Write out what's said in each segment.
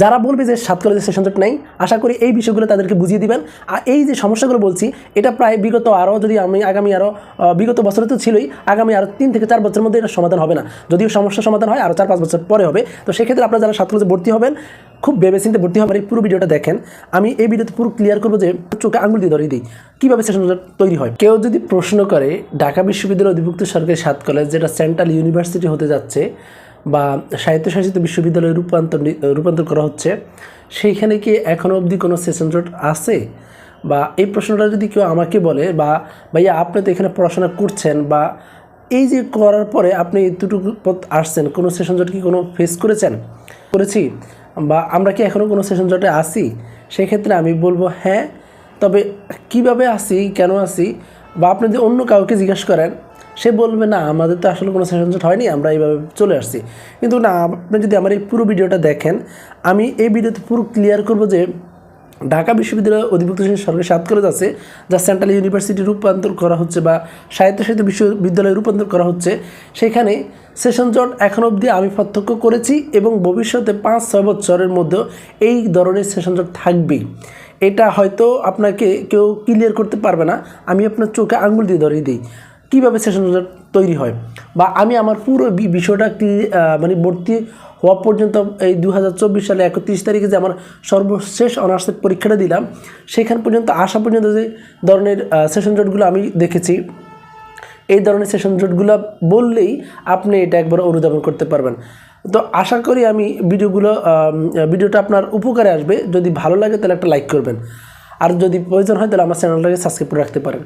যারা বলবে যে সাত কলেজের সেশন জট নেই, আশা করি এই বিষয়গুলো তাদেরকে বুঝিয়ে দিবেন। আর এই যে সমস্যাগুলো বলছি, এটা প্রায় বিগত আরও যদি আমি আগামী আরও বিগত বছরে তো ছিলই, আগামী আরও তিন থেকে চার বছরের মধ্যে এটা সমাধান হবে না। যদিও সমস্যার সমাধান হয় আরও চার পাঁচ বছর পরে হবে। তো সেক্ষেত্রে আপনারা যারা সাত কলেজে ভর্তি হবেন, খুব ভেবেচিন্তে ভর্তি হবেন, এই পুরো ভিডিওটা দেখেন। আমি এই ভিডিওতে পুরো ক্লিয়ার করব যে চোখে আঙুল দিয়ে ধরিয়ে দিই, কীভাবে সেশন জট তৈরি হয়। কেউ যদি প্রশ্ন করে, ঢাকা বিশ্ববিদ্যালয় অধিভুক্ত সরকারি সাত কলেজ যেটা সেন্ট্রাল ইউনিভার্সিটি হতে যাচ্ছে বা স্বায়ত্তশাসিত বিশ্ববিদ্যালয়ে রূপান্তর রূপান্তর করা হচ্ছে, সেইখানে কি এখনও অবধি কোনো সেশন জট আছে? বা এই প্রশ্নটা যদি কেউ আমাকে বলে বা ভাইয়া আপনি তো এখানে পড়াশোনা করছেন বা এই যে করার পরে আপনি এতটুকু পথ আসছেন, কোনো সেশন জট কি কোনো ফেস করেছেন? করেছি। বা আমরা কি এখনও কোনো সেশন জটে আসি সেক্ষেত্রে আমি বলব হ্যাঁ তবে কীভাবে আসি কেন আসি বা আপনি যদি অন্য কাউকে জিজ্ঞেস করেন সে বলবে, না, আমাদের তো আসলে কোনো সেশন জট হয়নি, আমরা এইভাবে চলে আসছি। কিন্তু না, আপনি যদি আমার এই পুরো ভিডিওটা দেখেন, আমি এই ভিডিওতে পুরো ক্লিয়ার করব যে ঢাকা বিশ্ববিদ্যালয় অধিভুক্ত সরকারি সাত কলেজ আছে, যা সেন্ট্রাল ইউনিভার্সিটি রূপান্তর করা হচ্ছে বা স্বায়ত্তশাসিত বিশ্ববিদ্যালয়ে রূপান্তর করা হচ্ছে। সেখানে সেশন জট এখন অবধি আমি পার্থক্য করেছি এবং ভবিষ্যতে পাঁচ, ছয় বছরের মধ্যেও এই ধরনের সেশন জট থাকবেই এটা হয়তো আপনাকে কেউ ক্লিয়ার করতে পারবে না, আমি আপনার চোখে আঙুল দিয়ে ধরিয়ে দিই। কীভাবে সেশন জট তৈরি হয়? বা আমি আমার পুরো বিষয়টা মানে ভর্তি হওয়া পর্যন্ত এই দু হাজার চব্বিশ সালে একত্রিশ তারিখে যে আমার সর্বশেষ অনার্সের পরীক্ষাটা দিলাম, সেখান পর্যন্ত, আসা পর্যন্ত যে ধরনের সেশন জটগুলো আমি দেখেছি, এই ধরনের সেশন জটগুলো বললেই আপনি এটা একবার অনুধাবন করতে পারবেন। তো আশা করি আমি ভিডিওগুলো ভিডিওটা আপনার উপকারে আসবে। যদি ভালো লাগে তাহলে একটা লাইক করবেন। আর যদি প্রয়োজন হয় তাহলে আমার চ্যানেলটাকে সাবস্ক্রাইব করে রাখতে পারেন।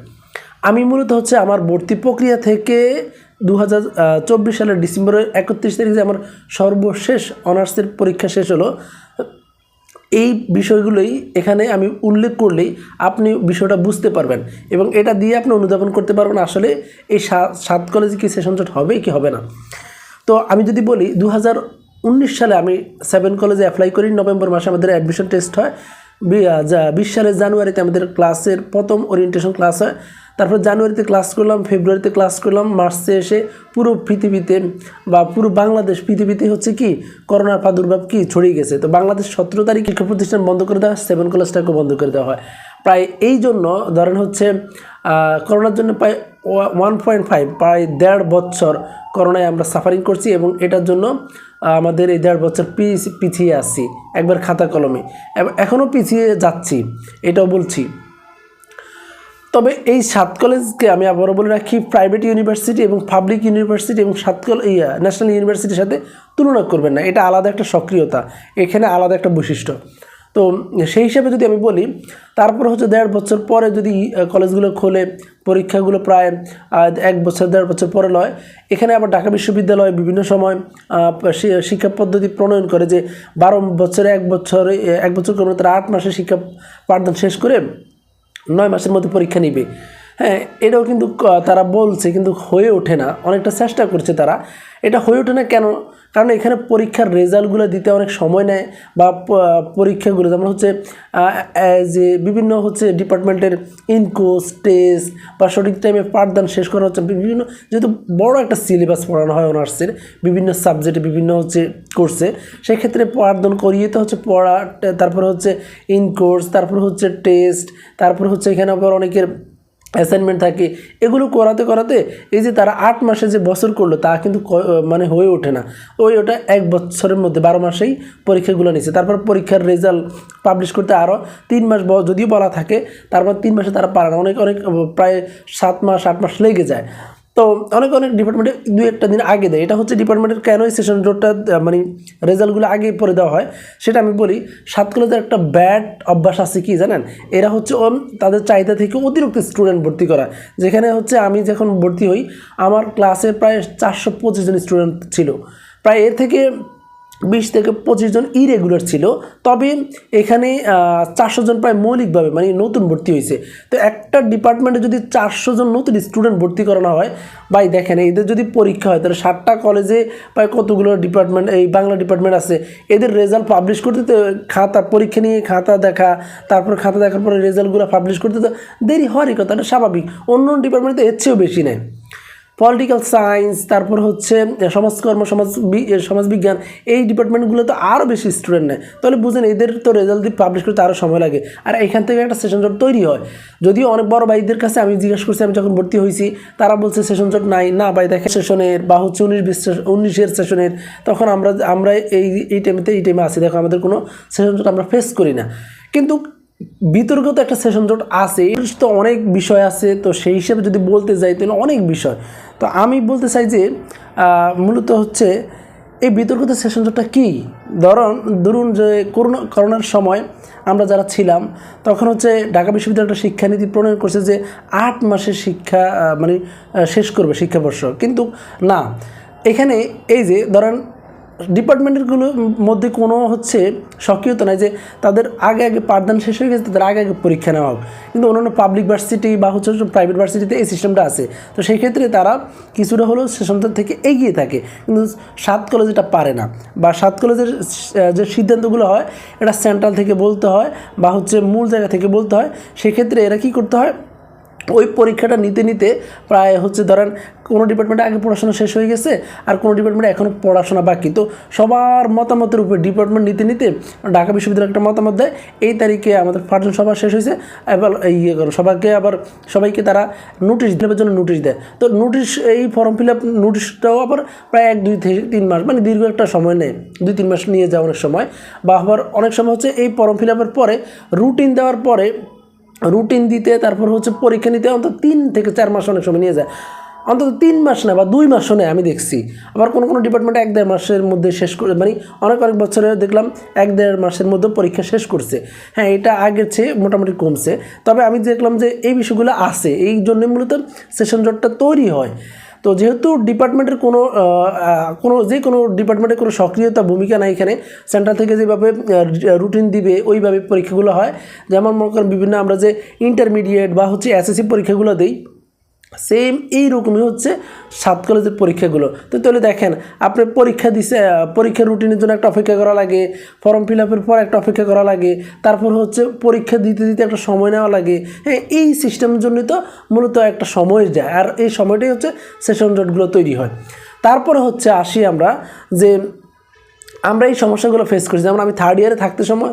আমি মূলত হচ্ছে আমার ভর্তি প্রক্রিয়া থেকে দু সালের ডিসেম্বরের একত্রিশ তারিখে আমার সর্বশেষ অনার্সের পরীক্ষা শেষ হলো, এই বিষয়গুলোই এখানে আমি উল্লেখ করলেই আপনি বিষয়টা বুঝতে পারবেন এবং এটা দিয়ে আপনি অনুধাবন করতে পারবেন আসলে এই সাত কলেজে কি সেশন জট হবে কি হবে না। তো আমি যদি বলি দু উনিশ সালে আমি সেভেন কলেজে অ্যাপ্লাই করি, নভেম্বর মাসে আমাদের অ্যাডমিশন টেস্ট হয় বিশ সালের জানুয়ারিতে আমাদের ক্লাসের প্রথম ওরিয়েন্টেশন ক্লাস হয়। তারপর জানুয়ারিতে ক্লাস করলাম, ফেব্রুয়ারিতে ক্লাস করলাম, মার্চে এসে পুরো পৃথিবীতে বা পুরো বাংলাদেশ পৃথিবীতে হচ্ছে কি, করোনার প্রাদুর্ভাব কি ছড়িয়ে গেছে। তো বাংলাদেশ সতেরো তারিখ শিক্ষা প্রতিষ্ঠান বন্ধ করে দেওয়া হয় সেভেন কলেজটাকে বন্ধ করে দেওয়া হয়। প্রায় এই জন্য ধরেন হচ্ছে করোনার জন্য প্রায় ওয়ান পয়েন্ট ফাইভ, প্রায় দেড় বছর করোনায় আমরা সাফারিং করছি এবং এটার জন্য আমাদের এই দেড় বছর পিছ- পিছিয়ে আসছি একবার খাতা কলমে। এখনও পিছিয়ে যাচ্ছি, এটাও বলছি। তবে এই সাত কলেজকে আমি আবারও বলে রাখি প্রাইভেট ইউনিভার্সিটি এবং পাবলিক ইউনিভার্সিটি এবং সাত ইয়া ন্যাশনাল ইউনিভার্সিটির সাথে তুলনা করবেন না। এটা আলাদা একটা সক্রিয়তা, এখানে আলাদা একটা বৈশিষ্ট্য। তো সেই হিসাবে যদি আমি বলি, তারপর হচ্ছে দেড় বছর পরে যদি কলেজগুলো খোলে, পরীক্ষাগুলো প্রায় এক বছর, দেড় বছর পরে লয়, এখানে আবার ঢাকা বিশ্ববিদ্যালয় বিভিন্ন সময় শিক্ষা পদ্ধতি প্রণয়ন করে যে বারো বছরে এক বছরে, এক বছর করে তারা আট মাসে শিক্ষা পাঠদান শেষ করে নয় মাসের মধ্যে পরীক্ষা নিবে। হ্যাঁ এটাও কিন্তু তারা বলছে, কিন্তু হয়ে ওঠে না। অনেকটা চেষ্টা করছে তারা। এটা হয়ে ওঠে না কেন? কারণ এখানে পরীক্ষার রেজাল্টগুলো দিতে অনেক সময় নেয়, বা পরীক্ষাগুলো যেমন হচ্ছে যে বিভিন্ন হচ্ছে ডিপার্টমেন্টের ইনকোর্স টেস্ট বা সঠিক টাইমে পাঠদান শেষ করা হচ্ছে, বিভিন্ন, যেহেতু বড় একটা সিলেবাস পড়ানো হয় অনার্সের বিভিন্ন সাবজেক্টে বিভিন্ন হচ্ছে কোর্সে সেক্ষেত্রে পাঠদান করিয়ে তো হচ্ছে পড়া, তারপরে হচ্ছে ইনকোর্স তারপর হচ্ছে টেস্ট তারপর হচ্ছে এখানে আবার অনেকের অ্যাসাইনমেন্ট থাকে, এগুলো করাতে করাতে এই যে তারা আট মাসে যে বছর করল, তা কিন্তু মানে হয়ে ওঠে না। ওই ওটা এক বছরের মধ্যে, বারো মাসেই পরীক্ষাগুলো নিচ্ছে তারপর পরীক্ষার রেজাল্ট পাবলিশ করতে আরও তিন মাস যদিও বলা থাকে, তারপর তিন মাসে তারা পারে না। অনেক অনেক প্রায় সাত মাস, আট মাস লেগে যায়। তো অনেক অনেক ডিপার্টমেন্টে দু একটা দিন আগে দেয়। এটা হচ্ছে ডিপার্টমেন্টের কেন এই সেশন জোটটা মানে রেজাল্টগুলো আগে পরে দেওয়া হয়, সেটা আমি বলি সাত কলেজের একটা ব্যাড অভ্যাস আছে কি জানেন? এরা হচ্ছে তাদের চাহিদা থেকে অতিরিক্ত স্টুডেন্ট ভর্তি করা যেখানে হচ্ছে আমি যখন ভর্তি হই, আমার ক্লাসে প্রায় চারশো পঁচিশ জন স্টুডেন্ট ছিল। প্রায় এর থেকে বিশ থেকে পঁচিশ জন ইরেগুলার ছিল। তবে এখানে চারশো জন প্রায় মৌলিকভাবে মানে নতুন ভর্তি হয়েছে। তো একটা ডিপার্টমেন্টে যদি চারশো জন নতুন স্টুডেন্ট ভর্তি করানো হয়, ভাই দেখেন, এদের যদি পরীক্ষা হয়, তাহলে ষাটটা কলেজে প্রায় কতগুলো ডিপার্টমেন্ট এই বাংলা ডিপার্টমেন্ট আছে। এদের রেজাল্ট পাবলিশ করতে তো খাতা পরীক্ষা নিয়ে খাতা দেখা, তারপর খাতা দেখার পরে রেজাল্টগুলো পাবলিশ করতে তো দেরি হওয়ারই কথা, এটা স্বাভাবিক। অন্য ডিপার্টমেন্টে এর চেয়েও বেশি নেয়। পলিটিক্যাল সায়েন্স তারপর হচ্ছে সমাজকর্ম, সমাজ সমাজবিজ্ঞান এই ডিপার্টমেন্টগুলো তো আরও বেশি স্টুডেন্ট নেয়। তাহলে বুঝেন, এদের তো রেজাল্ট দিয়ে পাবলিশ করতে আরও সময় লাগে। আর এখান থেকে একটা সেশন জট তৈরি হয়। যদিও অনেক বড় ভাইদের কাছে আমি জিজ্ঞাসা করছি, আমি যখন ভর্তি হয়েছি, তারা বলছে সেশন জট নাই। না ভাই দেখে সেশনের বা হচ্ছে উনিশ বিশ উনিশের সেশনের তখন আমরা আমরা এই এই টাইমেতে এই টাইমে আসি দেখো, আমাদের কোনো সেশন জট আমরা ফেস করি না। কিন্তু বিতর্কিত একটা সেশন জোট আছে তো অনেক বিষয় আছে, তো সেই হিসাবে যদি বলতে যাই তাহলে অনেক বিষয়। তো আমি বলতে চাই যে মূলত হচ্ছে এই বিতর্কিত সেশন জোটটা কী? ধরুন ধরুন যে করোনা, করোনার সময় আমরা যারা ছিলাম, তখন হচ্ছে ঢাকা বিশ্ববিদ্যালয়টা শিক্ষানীতি প্রণয়ন করছে যে আট মাসের শিক্ষা মানে শেষ করবে শিক্ষাবর্ষ। কিন্তু না, এখানে এই যে ধরেন ডিপার্টমেন্টগুলোর মধ্যে কোনো হচ্ছে সক্রিয়তা নাই যে তাদের আগে আগে পাঠদান শেষ হয়ে গেছে, তাদের আগে আগে পরীক্ষা নেওয়া হোক। কিন্তু অন্যান্য পাবলিক ভার্সিটি বা হচ্ছে প্রাইভেট ভার্সিটিতে এই সিস্টেমটা আছে। তো সেই ক্ষেত্রে তারা কিছুটা হলেও সেশনটার থেকে এগিয়ে থাকে। কিন্তু সাত কলেজ এটা পারে না। বা সাত কলেজের যে সিদ্ধান্তগুলো হয়, এটা সেন্ট্রাল থেকে বলতে হয় বা হচ্ছে মূল জায়গা থেকে বলতে হয়, সেক্ষেত্রে এরা কী করতে হয় ওই পরীক্ষাটা নিতে নিতে প্রায় হচ্ছে ধরেন কোনো ডিপার্টমেন্টে আগে পড়াশোনা শেষ হয়ে গেছে আর কোনো ডিপার্টমেন্টে এখনও পড়াশোনা বাকি। তো সবার মতামতের উপর ডিপার্টমেন্ট নিতে নিতে ঢাকা বিশ্ববিদ্যালয় একটা মতামত দেয়, এই তারিখে আমাদের পাঁচজন সভা শেষ হয়েছে, এবার এই ইয়ে করো, সবাইকে আবার সবাইকে তারা নোটিশ দেওয়ার জন্য নোটিশ দেয়। তো নোটিশ এই ফর্ম ফিল আপ নোটিশটাও আবার প্রায় এক, দুই থেকে তিন মাস মানে দীর্ঘ একটা সময় নেয়। দুই, তিন মাস নিয়ে যায় অনেক সময় বা আবার অনেক সময় হচ্ছে এই ফর্ম ফিল আপের পরে রুটিন দেওয়ার পরে রুটিন দিতে, তারপর হচ্ছে পরীক্ষা নিতে, অন্তত তিন থেকে চার মাস অনেক সময় নিয়ে যায়। অন্তত তিন মাস না বা দুই মাসও নেয় আমি দেখছি। আবার কোনো কোনো ডিপার্টমেন্ট এক দেড় মাসের মধ্যে শেষ করে মানে অনেক অনেক বছরে দেখলাম এক দেড় মাসের মধ্যে পরীক্ষা শেষ করছে। হ্যাঁ এটা আগের চেয়ে মোটামুটি কমছে। তবে আমি দেখলাম যে এই বিষয়গুলো আছে। এই জন্যে মূলত সেশন জটটা তৈরি হয়। তো যেহেতু ডিপার্টমেন্টের কোনো কোনো, যে কোনো ডিপার্টমেন্টের কোনো সক্রিয়তা ভূমিকা নাই এখানে সেন্টার থেকে যেভাবে রুটিন দিবে, ওইভাবে পরীক্ষাগুলো হয়। যেমন মনে করেন বিভিন্ন আমরা যে ইন্টারমিডিয়েট বা হচ্ছে এসএসসি পরীক্ষাগুলো দিই সেম এইরকমই হচ্ছে সাত কলেজের পরীক্ষাগুলো। তো তাহলে দেখেন আপনি পরীক্ষা দিছে আহ, পরীক্ষার রুটিনের জন্য একটা অপেক্ষা করা লাগে ফর্ম ফিল আপের পর একটা অপেক্ষা করা লাগে তারপর হচ্ছে পরীক্ষা দিতে দিতে একটা সময় নেওয়া লাগে। হ্যাঁ এই সিস্টেমের জন্যই তো মূলত একটা সময় যায় আর এই সময়টাই হচ্ছে সেশন জটগুলো তৈরি হয়। তারপরে হচ্ছে আসি আমরা যে আমরা এই সমস্যাগুলো ফেস করছি যেমন আমি থার্ড ইয়ারে থাকতে সময়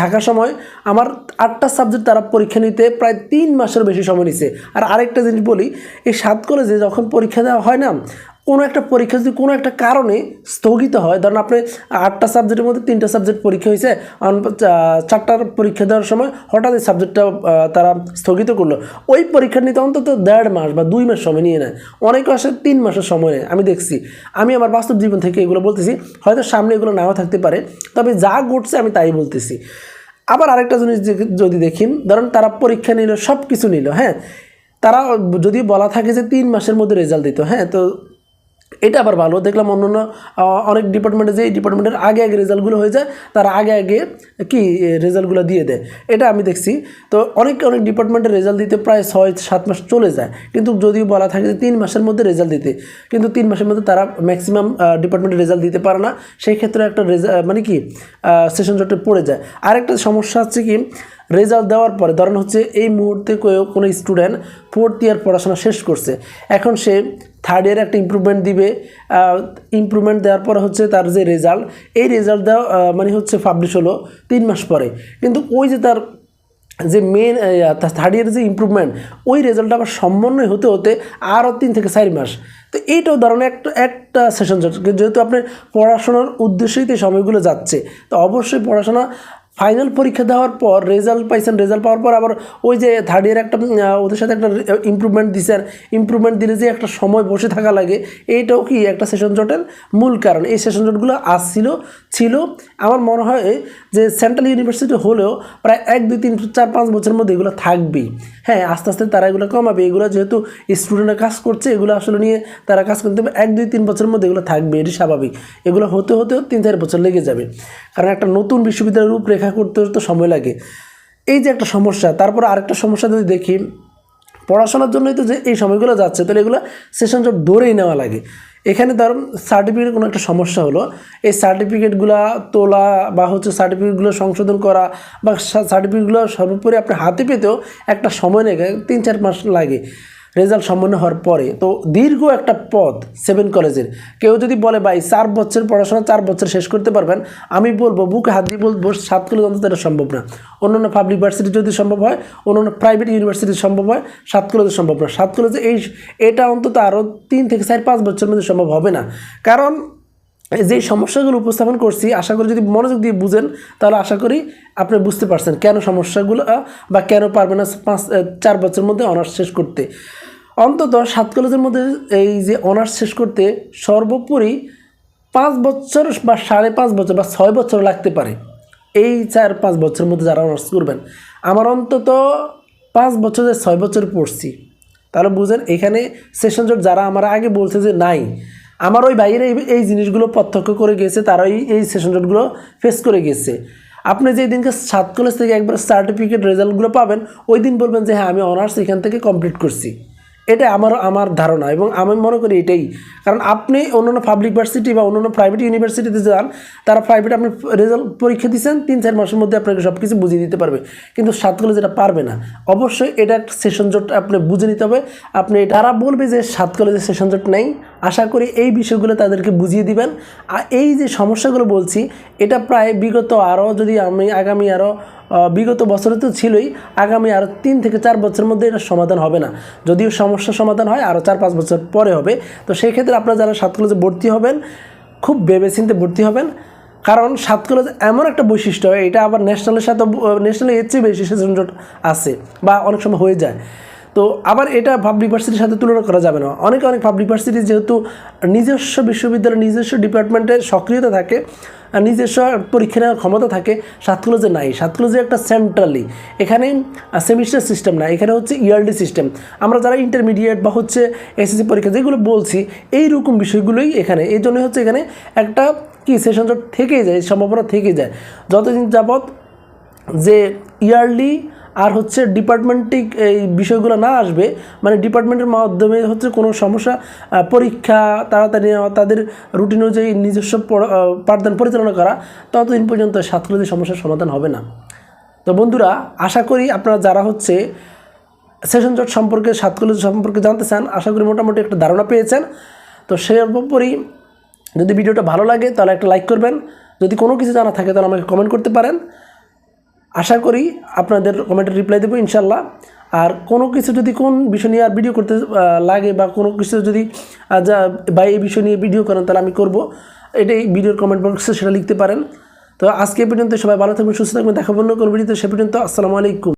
থাকার সময় আমার আটটা সাবজেক্ট তারা পরীক্ষা নিতে প্রায় তিন মাসের বেশি সময় নিছে। আর আরেকটা জিনিস বলি, এই সাত কলেজে যখন পরীক্ষা দেওয়া হয় না কোনো একটা পরীক্ষা যদি কোনো একটা কারণে স্থগিত হয়, ধরুন আপনি আটটা সাবজেক্টের মধ্যে তিনটা সাবজেক্ট পরীক্ষা হয়েছে চারটার পরীক্ষা দেওয়ার সময় হঠাৎ এই সাবজেক্টটা তারা স্থগিত করল। ওই পরীক্ষা নিতে অন্তত দেড় মাস বা দুই মাস সময় নিয়ে নেয়। অনেকে আসে তিন মাসের সময় নেয়, আমি দেখছি। আমি আমার বাস্তব জীবন থেকে এগুলো বলতেছি, হয়তো সামনে এগুলো নাও থাকতে পারে, তবে যা ঘটছে আমি তাই বলতেছি। আবার আরেকটা জিনিস যদি দেখি, ধরুন তারা পরীক্ষা নিল সব কিছু নিল হ্যাঁ? তারা যদি বলা থাকে যে তিন মাসের মধ্যে রেজাল্ট দিত হ্যাঁ? তো এটা আবার ভালো। দেখলাম অন্য অন্য অনেক ডিপার্টমেন্টে যে ডিপার্টমেন্টের আগে আগে রেজাল্টগুলো হয়ে যায়, তারা আগে আগে কি রেজাল্টগুলো দিয়ে দেয়। এটা আমি দেখছি। তো অনেক অনেক ডিপার্টমেন্টের রেজাল্ট দিতে প্রায় ছয়, সাত মাস চলে যায়। কিন্তু যদিও বলা থাকে যে তিন মাসের মধ্যে রেজাল্ট দিতে, কিন্তু তিন মাসের মধ্যে তারা ম্যাক্সিমাম ডিপার্টমেন্টের রেজাল্ট দিতে পারে না। সেই ক্ষেত্রে একটা রেজা মানে কি সেশন জটে পড়ে যায়। আরেকটা সমস্যা হচ্ছে কি রেজাল্ট দেওয়ার পরে, ধরেন হচ্ছে এই মুহূর্তে কোনো স্টুডেন্ট ফোর্থ ইয়ার পড়াশোনা শেষ করছে। এখন সে থার্ড ইয়ারে একটা ইমপ্রুভমেন্ট দিবে। ইমপ্রুভমেন্ট দেওয়ার পর হচ্ছে তার যে রেজাল্ট এই রেজাল্ট দেওয়া মানে হচ্ছে পাবলিশ হলো তিন মাস পরে। কিন্তু ওই যে তার যে মেন থার্ড ইয়ারের যে ইমপ্রুভমেন্ট ওই রেজাল্টটা আবার সমন্বয় হতে হতে আরও তিন থেকে চার মাস। তো এইটাও ধরনের একটা একটা সেশন যেহেতু আপনার পড়াশোনার উদ্দেশ্যেই তো সময়গুলো যাচ্ছে, তো অবশ্যই পড়াশোনা ফাইনাল পরীক্ষা দেওয়ার পর রেজাল্ট পাইছেন রেজাল্ট পাওয়ার পর আবার ওই যে থার্ড ইয়ার একটা ওদের সাথে একটা ইমপ্রুভমেন্ট দিছেন ইমপ্রুভমেন্ট দিলে যে একটা সময় বসে থাকা লাগে, এইটাও কি একটা সেশন জটের মূল কারণ। এই সেশন জটগুলো আসছিল, ছিল। আমার মনে হয় যে সেন্ট্রাল ইউনিভার্সিটি হলেও প্রায় এক, দুই, তিন, চার, পাঁচ বছরের মধ্যে এগুলো থাকবেই। হ্যাঁ আস্তে আস্তে তারা এগুলো কমাবে। এগুলো যেহেতু স্টুডেন্টরা কাজ করছে, এগুলো আসলে নিয়ে তারা কাজ করতে হবে। এক, দুই, তিন বছরের মধ্যে এগুলো থাকবে, এটি স্বাভাবিক। এগুলো হতে হতেও তিন, চার বছর লেগে যাবে। কারণ একটা নতুন বিশ্ববিদ্যালয়ের রূপরেখা করতে তো সময় লাগে। এই যে একটা সমস্যা, তারপর আরেকটা সমস্যা যদি দেখি, পড়াশোনার জন্যই তো যে এই সময়গুলো যাচ্ছে, তাহলে এগুলো সেশন জব ধরেই নেওয়া লাগে। এখানে ধরুন সার্টিফিকেট কোনো একটা সমস্যা হলো, এই সার্টিফিকেটগুলো তোলা বা হচ্ছে সার্টিফিকেটগুলো সংশোধন করা বা সার্টিফিকেটগুলো সর্বোপরি আপনি হাতে পেতেও একটা সময় লেগে তিন চার মাস লাগে। রেজাল্ট সম্পন্ন হওয়ার পরে, তো দীর্ঘ একটা পথ সেভেন কলেজের। কেউ যদি বলে, ভাই, চার বছর পড়াশোনা, চার বছর শেষ করতে পারবেন, আমি বলব, বুকে হাত দিয়ে বলব, সাত কলেজ অন্তত এটা সম্ভব না। অন্যান্য পাবলিক ভার্সিটি যদি সম্ভব হয়, অন্যান্য প্রাইভেট ইউনিভার্সিটি সম্ভব হয়, সাত কলেজে সম্ভব না। সাত কলেজে এই, এটা অন্তত আরও তিন থেকে চার, পাঁচ বছরের মধ্যে সম্ভব হবে না। কারণ, যে সমস্যাগুলো উপস্থাপন করছি, আশা করি যদি মনোযোগ দিয়ে বুঝেন, তাহলে আশা করি আপনি বুঝতে পারছেন কেন সমস্যাগুলো বা কেন পারবে না পাঁচ, চার বছরের মধ্যে অনার্স শেষ করতে। অন্তত সাত কলেজের মধ্যে এই যে অনার্স শেষ করতে সর্বোপরি পাঁচ বছর বা সাড়ে পাঁচ বছর বা ছয় বছর লাগতে পারে। এই চার পাঁচ বছরের মধ্যে যারা অনার্স করবেন, আমার অন্তত পাঁচ বছরে ছয় বছর পড়ছি, তাহলে বুঝেন এখানে সেশন জোট যারা আমার আগে বলছে যে নাই, আমার ওই বাইরে এই- জিনিসগুলো প্রত্যক্ষ করে গেছে তারাই এই সেশন জোটগুলো ফেস করে গেছে। আপনি যে দিনকে সাত কলেজ থেকে একবার সার্টিফিকেট রেজাল্টগুলো পাবেন, ওই দিন বলবেন যে হ্যাঁ আমি অনার্স এখান থেকে কমপ্লিট করছি। এটা আমার আমার ধারণা এবং আমি মনে করি এটাই। কারণ আপনি অন্যান্য পাবলিক ভার্সিটি বা অন্যান্য প্রাইভেট ইউনিভার্সিটিতে যান, তারা প্রাইভেট আপনি রেজাল্ট পরীক্ষা দিচ্ছেন তিন, চার মাসের মধ্যে আপনাকে সব কিছু বুঝিয়ে দিতে পারবে। কিন্তু সাত কলেজ এটা পারবে না। অবশ্যই এটা একটা সেশন জট আপনি বুঝে নিতে হবে। আপনি তারা বলবে যে সাত কলেজে সেশন জট নেই। আশা করি এই বিষয়গুলো তাদেরকে বুঝিয়ে দিবেন। আর এই যে সমস্যাগুলো বলছি, এটা প্রায় বিগত আরও যদি আমি আগামী আরও বিগত বছরে তো ছিলই, আগামী আরও তিন থেকে চার বছরের মধ্যে এটা সমাধান হবে না। যদিও সমস্যা সমাধান হয় আরও চার পাঁচ বছর পরে হবে। তো সেই ক্ষেত্রে আপনারা যারা সাত কলেজে ভর্তি হবেন, খুব ভেবেচিন্তে ভর্তি হবেন। কারণ সাত কলেজ এমন একটা বৈশিষ্ট্য, এটা আবার ন্যাশনালের সাথে ন্যাশনালের এর চেয়ে বেশি সেশন জোট আছে বা অনেক সময় হয়ে যায়। তো আবার এটা পাবলিক ভার্সিটির সাথে তুলনা করা যাবে না। অনেক অনেক পাবলিক ভার্সিটি যেহেতু নিজস্ব বিশ্ববিদ্যালয়, নিজস্ব ডিপার্টমেন্টের সক্রিয়তা থাকে নিজস্ব পরীক্ষা নেওয়ার ক্ষমতা থাকে সাত নাই। সাত একটা সেন্ট্রালি এখানে সেমিস্টার সিস্টেম না, এখানে হচ্ছে ইয়ারলি সিস্টেম আমরা যারা ইন্টারমিডিয়েট বা হচ্ছে এসএসসি পরীক্ষা যেগুলো বলছি এই রকম বিষয়গুলোই এখানে। এই জন্যই হচ্ছে এখানে একটা কি সেশন থেকেই যায়, সম্ভাবনা থেকেই যায়। যতদিন যাবৎ যে ইয়ারলি আর হচ্ছে ডিপার্টমেন্টিক এই বিষয়গুলো না আসবে মানে ডিপার্টমেন্টের মাধ্যমে হচ্ছে কোনো সমস্যা পরীক্ষা, তাড়াতাড়ি তাদের রুটিন অনুযায়ী নিজস্ব পাঠদান পরিচালনা করা, ততদিন পর্যন্ত সাতগুলোদের সমস্যার সমাধান হবে না। তো বন্ধুরা, আশা করি আপনারা যারা হচ্ছে সেশন জট সম্পর্কে সাত কলেজ সম্পর্কে জানতে চান, আশা করি মোটামুটি একটা ধারণা পেয়েছেন। তো সর্বোপরি যদি ভিডিওটা ভালো লাগে, তাহলে একটা লাইক করবেন। যদি কোনো কিছু জানা থাকে, তাহলে আমাকে কমেন্ট করতে পারেন। আশা করি আপনাদের কমেন্টের রিপ্লাই দেবো ইনশাল্লাহ। আর কোনো কিছু যদি কোন বিষয় নিয়ে আর ভিডিও করতে লাগে বা কোনো কিছু যদি যা বা এই বিষয় নিয়ে ভিডিও করেন, তাহলে আমি করব। এটাই ভিডিওর কমেন্ট বক্সে সেটা লিখতে পারেন। তো আজকে পর্যন্ত সবাই ভালো থাকবেন, সুস্থ থাকবেন, দেখা অন্য কোনো ভিডিওতে সে পর্যন্ত আসসালামু আলাইকুম।